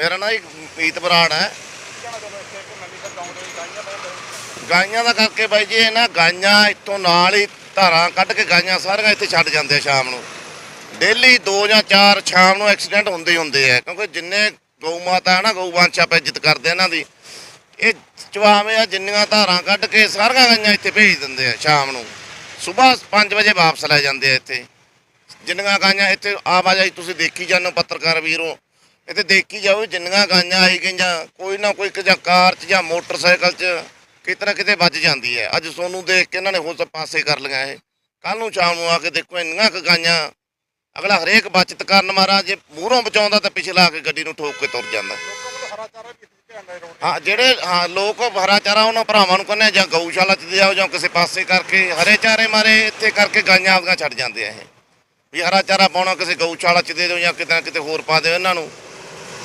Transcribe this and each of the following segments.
ਮੇਰਾ ਨਾਂ ਜੀ ਮੀਤ ਬਰਾੜ ਹੈ। ਗਾਈਆਂ ਦਾ ਕਰਕੇ ਬਾਈ ਜੀ ਇਹ ਨਾ ਗਾਈਆਂ ਇੱਥੋਂ ਨਾਲ ਹੀ ਧਾਰਾਂ ਕੱਢ ਕੇ ਗਾਈਆਂ ਸਾਰੀਆਂ ਇੱਥੇ ਛੱਡ ਜਾਂਦੇ ਆ ਸ਼ਾਮ ਨੂੰ। ਡੇਲੀ 2 ਜਾਂ 4 ਸ਼ਾਮ ਨੂੰ ਐਕਸੀਡੈਂਟ ਹੁੰਦੇ ਹੀ ਹੁੰਦੇ ਆ, ਕਿਉਂਕਿ ਜਿੰਨੇ ਗਊ ਮਾਤਾ ਹੈ ਨਾ, ਗਊ ਵੰਸ਼ ਆਪਾਂ ਇੱਜ਼ਤ ਕਰਦੇ ਇਹਨਾਂ ਦੀ, ਇਹ ਚਵਾਵੇਂ ਆ, ਜਿੰਨੀਆਂ ਧਾਰਾਂ ਕੱਢ ਕੇ ਸਾਰੀਆਂ ਗਾਈਆਂ ਇੱਥੇ ਭੇਜ ਦਿੰਦੇ ਆ ਸ਼ਾਮ ਨੂੰ। ਸਵੇਰ 5 ਵਜੇ ਵਾਪਸ ਲੈ ਜਾਂਦੇ ਆ ਇੱਥੇ। ਜਿੰਨੀਆਂ ਗਾਈਆਂ ਇੱਥੇ, ਆਵਾਜਾਈ ਤੁਸੀਂ ਦੇਖੀ ਜਾਂਦੇ ਹੋ, ਪੱਤਰਕਾਰ ਵੀਰੋ ਇੱਥੇ ਦੇਖੀ ਜਾਓ ਜਿੰਨੀਆਂ ਗਾਈਆਂ ਆਈ ਗਈਆਂ, ਕੋਈ ਨਾ ਕੋਈ ਕਿ ਜਾਂ ਕਾਰ 'ਚ ਜਾਂ ਮੋਟਰਸਾਈਕਲ 'ਚ ਕਿਤੇ ਨਾ ਕਿਤੇ ਵੱਜ ਜਾਂਦੀ ਹੈ। ਅੱਜ ਸੋਨੂੰ ਦੇਖ ਕੇ ਇਹਨਾਂ ਨੇ ਹੋਰ ਪਾਸੇ ਕਰ ਲਿਆ ਇਹ। ਕੱਲ ਨੂੰ ਸ਼ਾਮ ਨੂੰ ਆ ਕੇ ਦੇਖੋ ਇੰਨੀਆਂ ਕੁ ਗਾਈਆਂ, ਅਗਲਾ ਹਰੇਕ ਬਚਤ ਕਰਨ ਮਾਰਾ ਜੇ ਮੂਹਰੋਂ ਬਚਾਉਂਦਾ ਤਾਂ ਪਿਛਲਾ ਆ ਕੇ ਗੱਡੀ ਨੂੰ ਠੋਕ ਕੇ ਤੁਰ ਜਾਂਦਾ। ਹਾਂ, ਜਿਹੜੇ, ਹਾਂ, ਲੋਕ ਹਰਾ ਚਾਰਾ ਉਹਨਾਂ ਭਰਾਵਾਂ ਨੂੰ ਕਹਿੰਦੇ ਜਾਂ ਗਊਸ਼ਾਲਾ 'ਚ ਜਾਓ ਜਾਂ ਕਿਸੇ ਪਾਸੇ ਕਰਕੇ ਹਰੇ ਚਾਰੇ ਮਾਰੇ, ਇੱਥੇ ਕਰਕੇ ਗਾਈਆਂ ਆਪਦੀਆਂ ਛੱਡ ਜਾਂਦੇ ਆ ਇਹ। ਵੀ ਹਰਾ ਚਾਰਾ ਪਾਉਣਾ, ਕਿਸੇ ਗਊਸ਼ਾਲਾ 'ਚ ਦੇ ਦਿਓ ਜਾਂ ਕਿਤੇ ਨਾ ਕਿਤੇ ਹੋਰ ਪਾ ਦਿਓ ਇਹਨਾਂ ਨੂੰ।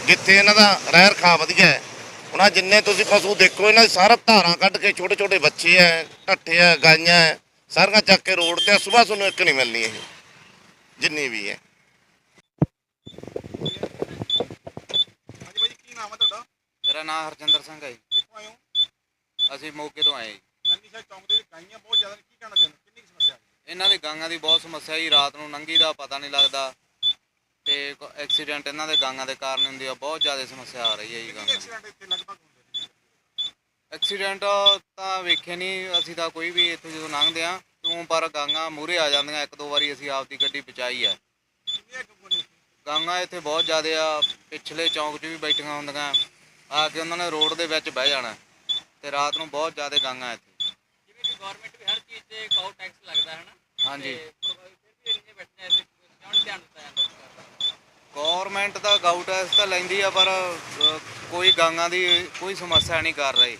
ਜਿੱਥੇ ਇਹਨਾਂ ਦਾ ਰਹਿਰ ਖਾ ਵਧੀਆ ਹੈ। ਉਹਨਾਂ ਜਿੰਨੇ ਤੁਸੀਂ ਪਸ਼ੂ ਦੇਖੋ ਇਹਨਾਂ ਦੇ ਸਾਰਾ ਧਾਰਾਂ ਕੱਢ ਕੇ ਛੋਟੇ ਛੋਟੇ ਬੱਚੇ ਐ ਢੱਠੇ ਐ ਗਾਈਆਂ ਐ ਸਾਰੀਆਂ ਚੱਕ ਕੇ ਰੋਡ ਤੇ ਸਵੇਰ ਤੁਹਾਨੂੰ ਇੱਕ ਨਹੀਂ ਮਿਲਣੀ ਇਹ ਜਿੰਨੀ ਵੀ ਹੈ। ਹਾਂਜੀ ਬਾਈ ਜੀ, ਕੀ ਨਾਮ ਹੈ ਤੁਹਾਡਾ? ਮੇਰਾ ਨਾਮ ਹਰਜਿੰਦਰ ਸਿੰਘ ਹੈ ਜੀ। ਕਿੱਥੋਂ ਆਏ ਹੋ? ਅਸੀਂ ਮੌਕੇ ਤੋਂ ਆਏ ਜੀ। ਨੰਦੀ ਸਾਹਿਬ ਚੌਂਕ ਦੇ ਵਿੱਚ ਗਾਈਆਂ ਬਹੁਤ ਜ਼ਿਆਦਾ ਨੇ ਕੀ ਕਹਿਣਾ ਚਾਹੁੰਦੇ ਹੋ? ਕਿੰਨੀ ਕੁ ਸਮੱਸਿਆ ਹੈ? ਇਹਨਾਂ ਦੀ ਗਾਂਗਾ ਦੀ ਬਹੁਤ ਸਮੱਸਿਆ ਜੀ ਰਾਤ ਨੂੰ ਨੰਗੀ ਦਾ ਪਤਾ ਨਹੀਂ ਲੱਗਦਾ। ਤੇ ਕ- ਐਕਸੀਡੈਂਟ ਇਹਨਾਂ ਦੇ ਗਾਂਗਾ ਦੇ ਕਾਰਨ ਹੁੰਦੀ ਆ ਬਹੁਤ ਜ਼ਿਆਦਾ ਸਮੱਸਿਆ ਆ ਰਹੀ ਹੈ ਜੀ ਗਾਂਗਾ ਦੀ। ਐਕਸੀਡੈਂਟ ਇੱਥੇ ਲਗਭਗ ਹੁੰਦੇ ਨੇ ਐਕਸੀਡੈਂਟ ਤਾਂ ਵੇਖੇ ਨਹੀਂ ਅਸੀਂ ਤਾਂ ਕੋਈ ਵੀ ਇੱਥੇ ਜਦੋਂ ਲੰਘਦੇ ਆ ਤੂੰ ਪਰ ਗਾਂਗਾ ਮੂਰੇ ਆ ਜਾਂਦੀਆਂ ਇੱਕ ਦੋ ਵਾਰੀ ਅਸੀਂ ਆਪਦੀ ਗੱਡੀ ਬਚਾਈ ਹੈ। ਕਿੰਨੀਆਂ ਕੁ ਨੇ? ਗਾਂਗਾ ਇੱਥੇ ਬਹੁਤ ਜ਼ਿਆਦਾ ਆ ਪਿਛਲੇ ਚੌਂਕ 'ਚ ਵੀ ਬੈਠੀਆਂ ਹੁੰਦੀਆਂ ਆ ਕੇ ਉਹਨਾਂ ਨੇ ਰੋਡ ਦੇ ਵਿੱਚ ਬਹਿ ਜਾਣਾ ਤੇ ਰਾਤ ਨੂੰ ਬਹੁਤ ਜ਼ਿਆਦਾ ਗਾਂਗਾ ਇੱਥੇ। ਜਿਵੇਂ ਕਿ ਗਵਰਨਮੈਂਟ ਵੀ ਹਰ ਚੀਜ਼ ਤੇ ਕਾਊ ਟੈਕਸ ਲੱਗਦਾ ਹੈ ਨਾ ਹਾਂਜੀ। ਤੇ ਫਿਰ ਵੀ ਇੰਨੇ ਬੈਠੇ ਇੱਥੇ ਕਿਉਂ ਨਹੀਂ ਧਿਆਨ ਦਿੱਤਾ ਜਾਂਦਾ। ਸਰਕਾਰ ਦਾ? ਗਵਰਨਮੈਂਟ ਤਾਂ ਗਾਊ ਟੈਕਸ ਤਾਂ ਲੈਂਦੀ ਆ ਪਰ ਅ, ਕੋਈ ਗਾਂਗਾ ਦੀ ਕੋਈ ਸਮੱਸਿਆ ਨਹੀਂ ਕਰ ਰਹੀ।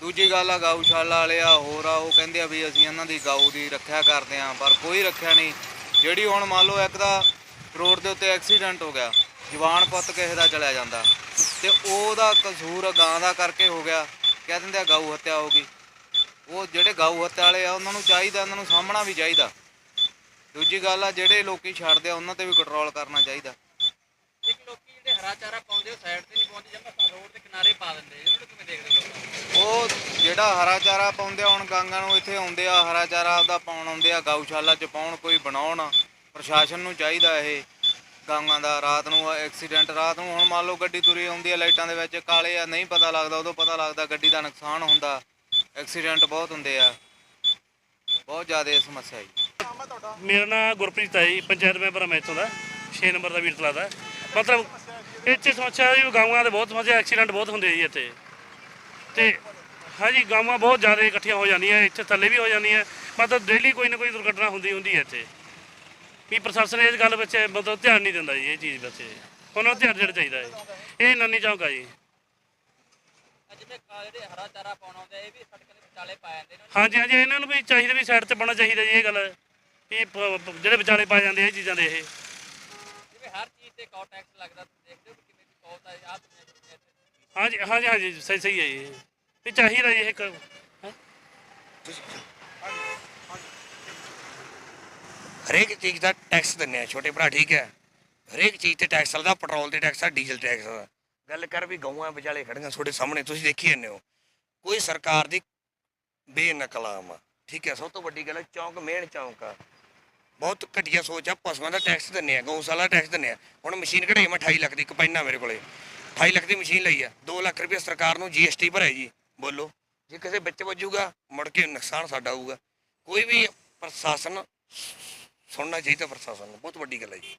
ਦੂਜੀ ਗੱਲ ਆ ਗਊਸ਼ਾਲਾ ਵਾਲੇ ਆ ਹੋਰ ਆ ਉਹ ਕਹਿੰਦੇ ਆ ਵੀ ਅਸੀਂ ਇਹਨਾਂ ਦੀ ਗਾਊ ਦੀ ਰੱਖਿਆ ਕਰਦੇ ਆ ਪਰ ਕੋਈ ਰੱਖਿਆ ਨਹੀਂ। ਜਿਹੜੀ ਹੁਣ ਮੰਨ ਲਓ ਇੱਕ ਦਾ ਰੋਡ ਦੇ ਉੱਤੇ ਐਕਸੀਡੈਂਟ ਹੋ ਗਿਆ ਜਵਾਨ ਪੁੱਤ ਕਿਸੇ ਦਾ ਚਲਿਆ ਜਾਂਦਾ ਤੇ ਉਹਦਾ ਕਸੂਰ ਗਾਂ ਦਾ ਕਰਕੇ ਹੋ ਗਿਆ ਕਹਿ ਦਿੰਦੇ ਆ ਗਊ ਹੱਤਿਆ ਹੋ ਗਈ। ਉਹ ਜਿਹੜੇ ਗਊ ਹੱਤਿਆ ਵਾਲੇ ਆ ਉਹਨਾਂ ਨੂੰ ਚਾਹੀਦਾ ਉਹਨਾਂ ਨੂੰ ਸਾਹਮਣਾ ਵੀ ਚਾਹੀਦਾ। ਦੂਜੀ ਗੱਲ ਆ ਜਿਹੜੇ ਲੋਕੀ ਛੱਡਦੇ ਆ ਉਹਨਾਂ ਤੇ ਵੀ ਕੰਟਰੋਲ ਕਰਨਾ ਚਾਹੀਦਾ। ਹਰਾ ਚਾਰਾ ਪਾਉਂਦੇ ਉਹ ਸਾਈਡ ਤੇ ਨਹੀਂ ਪਾਉਂਦੇ ਜਮਾ ਰੋਡ ਦੇ ਕਿਨਾਰੇ ਪਾ ਦਿੰਦੇ ਇਹਨਾਂ ਨੂੰ ਕਿਵੇਂ ਦੇਖਦੇ ਲੋਕ ਉਹ ਜਿਹੜਾ ਹਰਾ ਚਾਰਾ ਪਾਉਂਦੇ ਆ ਹੁਣ ਗਾਂਗਾ ਨੂੰ ਇੱਥੇ ਆਉਂਦੇ ਆ ਹਰਾ ਚਾਰਾ ਆਪਦਾ ਪਾਉਣ ਆਉਂਦੇ ਆ ਗਊਸ਼ਾਲਾ 'ਚ ਪਾਉਣ ਕੋਈ ਬਣਾਉਣ ਪ੍ਰਸ਼ਾਸਨ ਨੂੰ ਚਾਹੀਦਾ ਇਹ। ਗਾਂਗਾ ਦਾ ਰਾਤ ਨੂੰ ਐਕਸੀਡੈਂਟ ਰਾਤ ਨੂੰ ਹੁਣ ਮੰਨ ਲਓ ਗੱਡੀ ਤੁਰੀ ਆਉਂਦੀ ਆ ਲਾਈਟਾਂ ਦੇ ਵਿੱਚ ਕਾਲੇ ਆ ਨਹੀਂ ਪਤਾ ਲੱਗਦਾ ਉਦੋਂ ਪਤਾ ਲੱਗਦਾ ਗੱਡੀ ਦਾ ਨੁਕਸਾਨ ਹੁੰਦਾ। ਐਕਸੀਡੈਂਟ ਬਹੁਤ ਹੁੰਦੇ ਆ। ਬਹੁਤ ਜ਼ਿਆਦਾ ਸਮੱਸਿਆ ਹੈ ਮੇਰਾ ਨਾਮ ਗੁਰਪ੍ਰੀਤ ਹੈ ਜੀ ਪੰਚਾਇਤ ਮੈਂਬਰ ਹਾਂ ਮੈਂ ਇੱਥੋਂ ਦਾ 6 ਨੰਬਰ ਦਾ ਵੀਰ ਤਲਾ ਦਾ। ਮਤਲਬ ਇੱਥੇ ਸਮੱਸਿਆ ਹੈ ਜੀ ਗਾਵਾਂ ਦੇ ਬਹੁਤ ਸਮੱਸਿਆ ਐਕਸੀਡੈਂਟ ਬਹੁਤ ਹੁੰਦੇ ਜੀ ਇੱਥੇ। ਤੇ ਹਾਂਜੀ ਗਾਵਾਂ ਬਹੁਤ ਜ਼ਿਆਦਾ ਇਕੱਠੀਆਂ ਹੋ ਜਾਂਦੀਆਂ ਇੱਥੇ ਥੱਲੇ ਵੀ ਹੋ ਜਾਂਦੀਆਂ। ਮਤਲਬ ਡੇਲੀ ਕੋਈ ਨਾ ਕੋਈ ਦੁਰਘਟਨਾ ਹੁੰਦੀ ਹੁੰਦੀ ਹੈ ਇੱਥੇ। ਵੀ ਪ੍ਰਸ਼ਾਸਨ ਇਸ ਗੱਲ ਵਿੱਚ ਮਤਲਬ ਧਿਆਨ ਨਹੀਂ ਦਿੰਦਾ ਜੀ ਇਹ ਚੀਜ਼ ਵਿੱਚ। ਉਹਨਾਂ ਧਿਆਨ ਦੇਣਾ ਚਾਹੀਦਾ ਹੈ। ਇਹ ਨੰਨੀ ਚੌਂਕ ਆ ਜੀ। ਇਹ ਵੀ ਹਾਂਜੀ ਹਾਂਜੀ ਇਹਨਾਂ ਨੂੰ ਵੀ ਚਾਹੀਦਾ ਵੀ ਸਾਈਡ ਤੇ ਪਾਉਣਾ ਚਾਹੀਦਾ ਜੀ ਇਹ ਗੱਲ। ਇਹ ਪ- ਜਿਹੜੇ ਵਿਚਾਲੇ ਪਾ ਜਾਂਦੇ ਇਹ ਚੀਜ਼ਾਂ ਦੇ ਇਹ। ਹਰ ਚੀਜ਼ ਤੇ ਟੈਕਸ ਲੱਗਦਾ ਤੁਸੀਂ ਦੇਖਦੇ ਹੋ ਕਿ ਕਿਵੇਂ ਵੀ ਬਹੁਤ ਆ ਆਹ ਦੁਨੀਆ ਚ ਇੱਥੇ ਹਾਂਜੀ ਹਾਂਜੀ ਹਾਂਜੀ ਸਹੀ ਸਹੀ ਹੈ ਜੀ ਇਹ। ਇਹ ਚਾਹੀਦਾ ਜੀ ਇਹ ਇੱਕ ਹੈਂ? ਹਰੇਕ ਚੀਜ਼ ਦਾ ਟੈਕਸ ਦਿੰਨੇ ਆ ਛੋਟੇ ਭਰਾ ਠੀਕ ਹੈ? ਹਰੇਕ ਚੀਜ਼ ਤੇ ਟੈਕਸ ਲੱਗਦਾ ਪੈਟਰੋਲ ਤੇ ਟੈਕਸ ਆ ਡੀਜ਼ਲ ਟੈਕਸ ਆ। ਗੱਲ ਕਰ ਵੀ ਗਊਆਂ ਵਿਚਾਲੇ ਖੜੀਆਂ ਤੁਹਾਡੇ ਸਾਹਮਣੇ ਤੁਸੀਂ ਦੇਖੀ ਜਾਂਦੇ ਹੋ। ਕੋਈ ਸਰਕਾਰ ਦੀ ਬੇਨਕਲਾਮ ਆ ਠੀਕ ਹੈ? ਸਭ ਤੋਂ ਵੱਡੀ ਗੱਲ ਹੈ ਚੌਂਕ ਮੇਨ ਚੌਂਕ ਆ। ਬਹੁਤ ਘਟੀਆ ਸੋਚ ਆ, ਪਸ਼ੂਆਂ ਦਾ ਟੈਕਸ ਦਿੰਨੇ ਆ ਗਊਸ਼ਾਲਾ ਟੈਕਸ ਦਿੰਨੇ ਆ। ਹੁਣ ਮਸ਼ੀਨ ਕਢਾਈ, ਮੈਂ 28 ਲੱਖ ਦੀ ਇੱਕ ਮੇਰੇ ਕੋਲੇ। 28 ਲੱਖ ਦੀ ਮਸ਼ੀਨ ਲਈ ਆ 2 ਲੱਖ ਰੁਪਏ ਸਰਕਾਰ ਨੂੰ ਜੀਐਸਟੀ ਭਰਿਆ ਜੀ। ਬੋਲੋ, ਜੇ ਕਿਸੇ ਵਿੱਚ ਵੱਜੂਗਾ, ਮੁੜ ਕੇ ਨੁਕਸਾਨ ਸਾਡਾ ਹੋਊਗਾ। ਕੋਈ ਵੀ ਪ੍ਰਸ਼ਾਸਨ ਸੁਣਨਾ ਚਾਹੀਦਾ, ਪ੍ਰਸ਼ਾਸਨ ਨੂੰ। ਬਹੁਤ ਵੱਡੀ ਗੱਲ ਹੈ ਜੀ।